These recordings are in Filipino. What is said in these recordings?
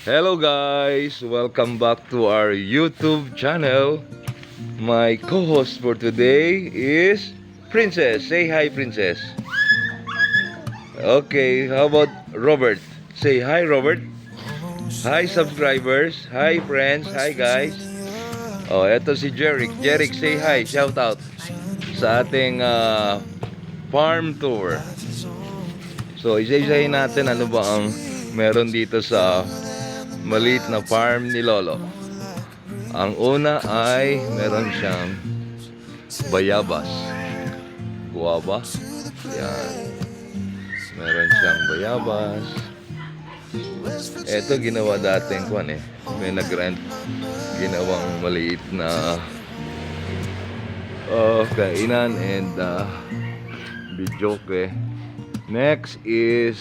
Hello guys! Welcome back to our YouTube channel. My co-host for today is Princess. Say hi, Princess. Okay, how about Robert? Say hi, Robert. Hi, subscribers. Hi, friends. Hi, guys. Oh, eto si Jeric. Jeric, say hi. Shout out sa ating ah, farm tour. So, isa-isahin natin ano ba ang meron dito sa maliit na farm ni Lolo. Ang una ay meron siyang bayabas. Guava. Yan. Meron siyang bayabas. Ito ginawa dating kwan eh. May nag-rent. Ginawang maliit na uh, kainan and uh, bijoke. Next is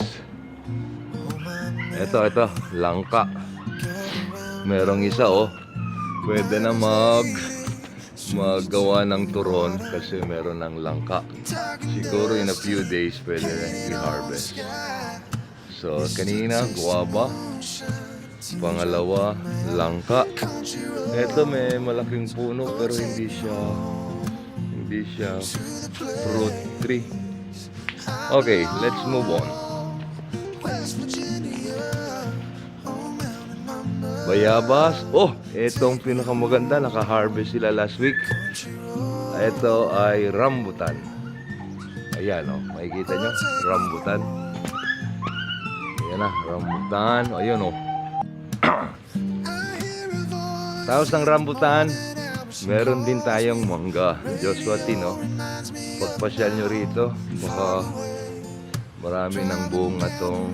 ito, ito, langka. Merong isa oh. Pwede na mag maggawa ng turon kasi meron ng langka. Siguro in a few days pwede na i-harvest. So, kanina, guwaba. Pangalawa, langka. Ito may malaking puno pero hindi siya hindi siya fruit tree. Okay, let's move on. Bayabas. Oh, itong pinakamaganda. Naka-harvest sila last week. Ito ay rambutan. Ayan, oh. Makikita nyo? Rambutan. Ayan na, rambutan. Ayun, oh. Tapos ng rambutan, meron din tayong mangga. Joshua Tino. Pagpasyal nyo rito, baka marami ng bunga tong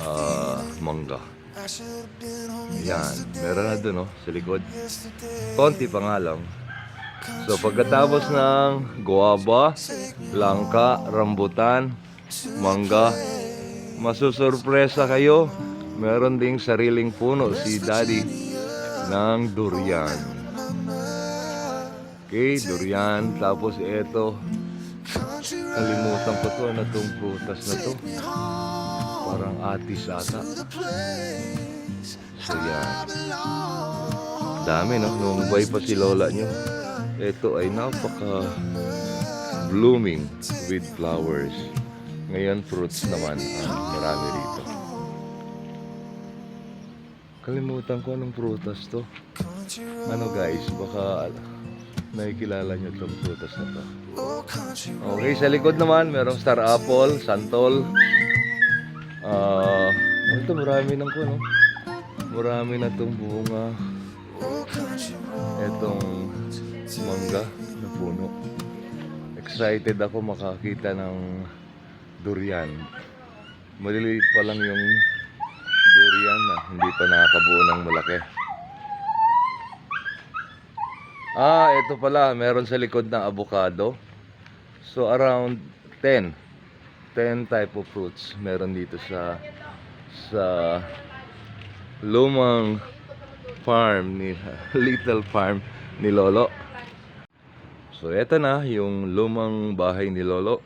ah, mangga. Yan, meron na dun, oh, sa likod. Konti pa nga lang. So, pagkatapos ng guava, langka, rambutan, mangga, masusurpresa kayo. Meron ding sariling puno si Daddy ng durian. Okay, durian. Tapos ito, kalimutan ko to, ano tong prutas na to. Parang atis ata. So yan. Dami no, nung buhay pa si lola nyo. Ito ay napaka blooming with flowers. Ngayon fruits naman ang marami rito. Kalimutan ko anong prutas to. Ano guys, baka nakikilala nyo itong prutas na to. Okay, sa likod naman, merong star apple, santol. Ah, ito marami ng kuno. Marami na itong bunga. Itong mangga na puno. Excited ako makakita ng durian. Maliliit pa lang yung durian na hindi pa nakakabuo ng malaki. Ah, ito pala, meron sa likod ng avocado. So around 10 10 type of fruits meron dito sa sa lumang farm ni little farm ni Lolo. So eto na yung lumang bahay ni Lolo.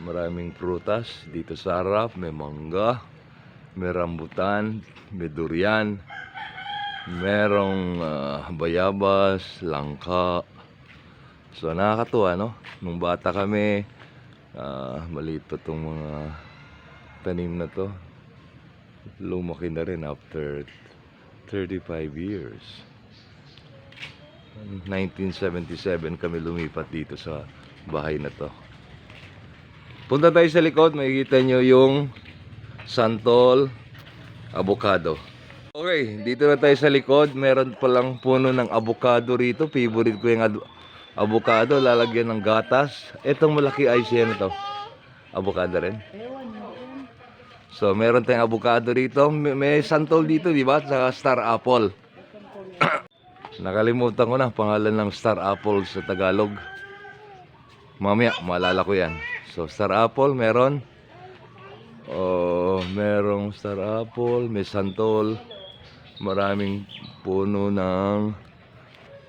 Maraming prutas dito sa harap, may mangga, may rambutan, may durian, merong ah, bayabas, langka, So nakakatuwa no? Nung bata kami, ah maliit pa tong mga tanim na to. Lumaki na rin after 35 years. 1977 kami lumipat dito sa bahay na to. Punta tayo sa likod, makikita nyo yung santol, avocado. Okay, dito na tayo sa likod. Meron palang puno ng avocado rito. Favorite ko yung avocado. Lalagyan ng gatas. Itong malaki ay siya na to. Avocado rin. So, meron tayong avocado rito. May, may santol dito, di ba? Saka star apple. Nakalimutan ko na pangalan ng star apple sa Tagalog. Mamaya, maalala ko yan. So, star apple, meron. Oh, merong star apple, may santol, maraming puno ng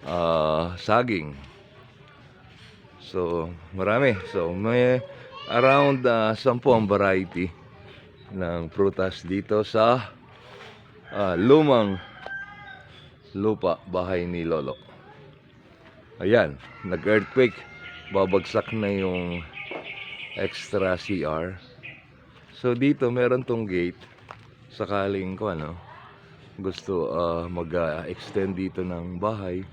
ah, saging. So, marami. So, may around uh, 10 ang variety ng prutas dito sa ah, lumang lupa bahay ni Lolo. Ayan, nag-earthquake. Babagsak na yung extra CR. So dito meron tong gate sakaling ko ano gusto ah, mag-extend dito ng bahay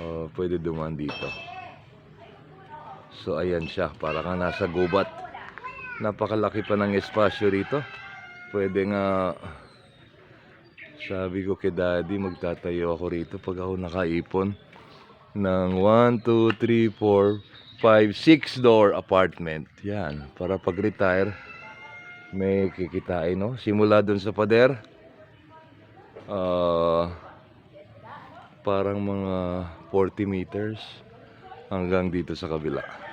ah, pwede duman dito. So ayan siya, para kang nasa gubat. Napakalaki pa ng espasyo rito. Pwede nga sabi ko kay daddy magtatayo ako rito pag ako nakaipon ng 1, 2, 3, 4, 5, 6 door apartment. Yan, para pag-retire may kikitain, no? Simula dun sa pader, ah, parang mga 40 meters hanggang dito sa kabila.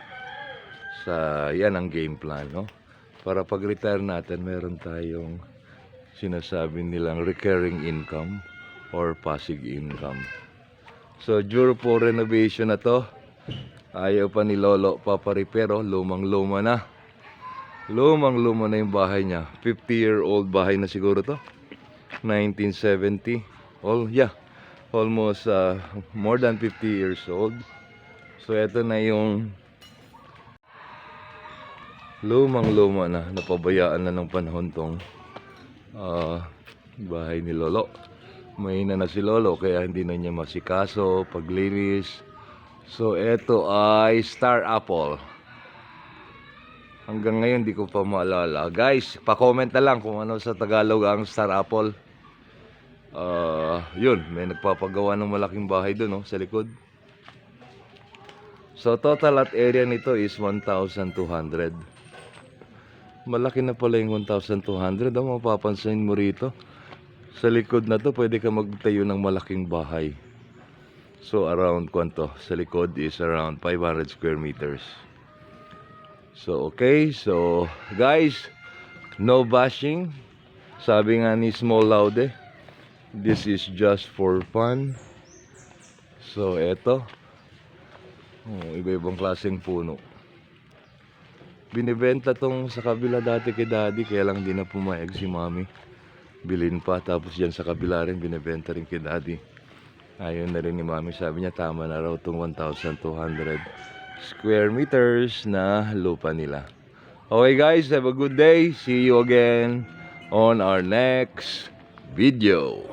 Sa, yan ang game plan, no? Para pag-retire natin, meron tayong sinasabi nilang recurring income or passive income. So, due po renovation na to, ayaw pa ni Lolo paparepero, lumang-luma na. Lumang-luma na yung bahay niya. 50-year-old bahay na siguro to. 1970. All, yeah, almost uh, more than 50 years old. So, eto na yung lumang-luma na. Napabayaan na ng panahon tong ah, bahay ni Lolo. Mahina na si Lolo kaya hindi na niya masikaso, paglinis. So, eto ay Star Apple. Hanggang ngayon di ko pa maalala. Guys, pa-comment na lang kung ano sa Tagalog ang Star Apple. Ah, yun, may nagpapagawa ng malaking bahay doon, no, sa likod. So, total at area nito is 1,200. Malaki na pala yung 1,200. Ang mapapansin mo rito. Sa likod na to, pwede ka magtayo ng malaking bahay. So, around kwanto? Sa likod is around 500 square meters. So, okay. So, guys, no bashing. Sabi nga ni Small Laude, this is just for fun. So, eto. Oh, iba-ibang klaseng puno. Binibenta tong sa kabila dati kay daddy, kaya lang di na pumayag si mami. Bilin pa, tapos yan sa kabila rin, binibenta rin kay daddy. Ayun na rin ni mami, sabi niya tama na raw tong 1,200 square meters na lupa nila. Okay guys, have a good day. See you again on our next video.